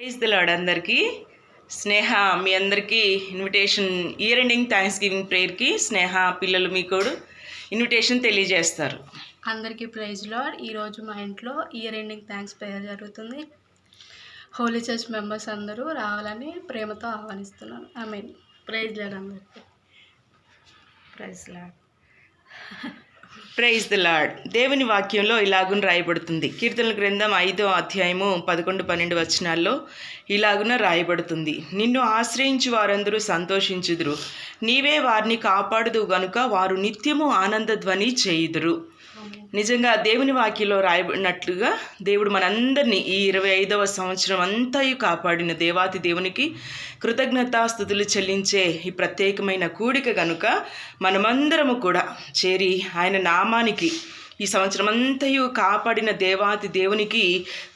Praise the lord అందరికీ. స్నేహ మీ అందరికీ invitation year ending thanksgiving ప్రేయర్కి స్నేహ పిల్లలు మీకు ఇన్విటేషన్ తెలియజేస్తారు. అందరికీ ప్రైజ్ లాడ్ ఈరోజు మా ఇంట్లో ఇయర్ ఎండింగ్ థ్యాంక్స్ ప్రేయర్ జరుగుతుంది. హోలీ చర్చ్ మెంబర్స్ అందరూ రావాలని ప్రేమతో ఆహ్వానిస్తున్నాను. ఐ మీన్ ప్రైజ్ లాడ్ అందరికీ. Praise Lord praise the Lord దేవుని వాక్యంలో ఇలాగున రాయబడుతుంది. కీర్తనల గ్రంథం ఐదో అధ్యాయము పదకొండు పన్నెండు వచనాల్లో ఇలాగున రాయబడుతుంది. నిన్ను ఆశ్రయించి వారందరూ సంతోషించుదురు. నీవే వారిని కాపాడుదు గనుక వారు నిత్యము ఆనందధ్వని చేయుదురు. నిజంగా దేవుని వాక్యలో రాయబడినట్లుగా దేవుడు మనందరినీ ఈ ఇరవై ఐదవ సంవత్సరం అంతయు కాపాడిన దేవాతి దేవునికి కృతజ్ఞతాస్థుతులు చెల్లించే ఈ ప్రత్యేకమైన కూడిక గనుక మనమందరము కూడా చేరి ఆయన నామానికి ఈ సంవత్సరం అంతయు కాపాడిన దేవాతి దేవునికి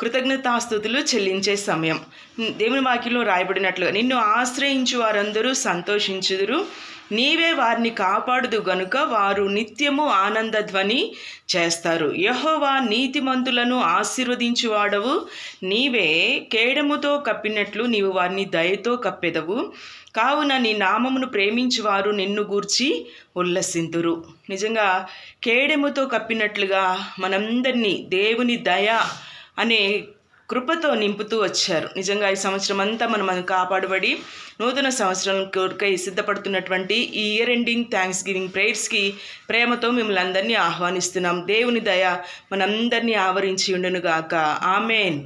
కృతజ్ఞతాస్థుతులు చెల్లించే సమయం. దేవుని వాక్యంలో రాయబడినట్లుగా నిన్ను ఆశ్రయించు వారందరూ సంతోషించుదురు. నీవే వారిని కాపాడుదు గనుక వారు నిత్యము ఆనందధ్వని చేస్తారు. యహోవా నీతిమంతులను ఆశీర్వదించువాడవు. నీవే కేడముతో కప్పినట్లు నీవు వారిని దయతో కప్పెదవు. కావున నీ నామమును ప్రేమించువారు నిన్ను గూర్చి ఉల్లసింతురు. నిజంగా కేడెముతో కప్పినట్లుగా మనందరినీ దేవుని దయ అనే కృపతో నింపుతూ వచ్చారు. నిజంగా ఈ సంవత్సరం అంతా మనం మనం కాపాడబడి నూతన సంవత్సరం కోరికై సిద్ధపడుతున్నటువంటి ఈ ఇయర్ ఎండింగ్ థ్యాంక్స్ గివింగ్ ప్రేయర్స్కి ప్రేమతో మిమ్మల్ని అందరినీ ఆహ్వానిస్తున్నాం. దేవుని దయ మనందరినీ ఆవరించి ఉండునుగాక ఆమెన్.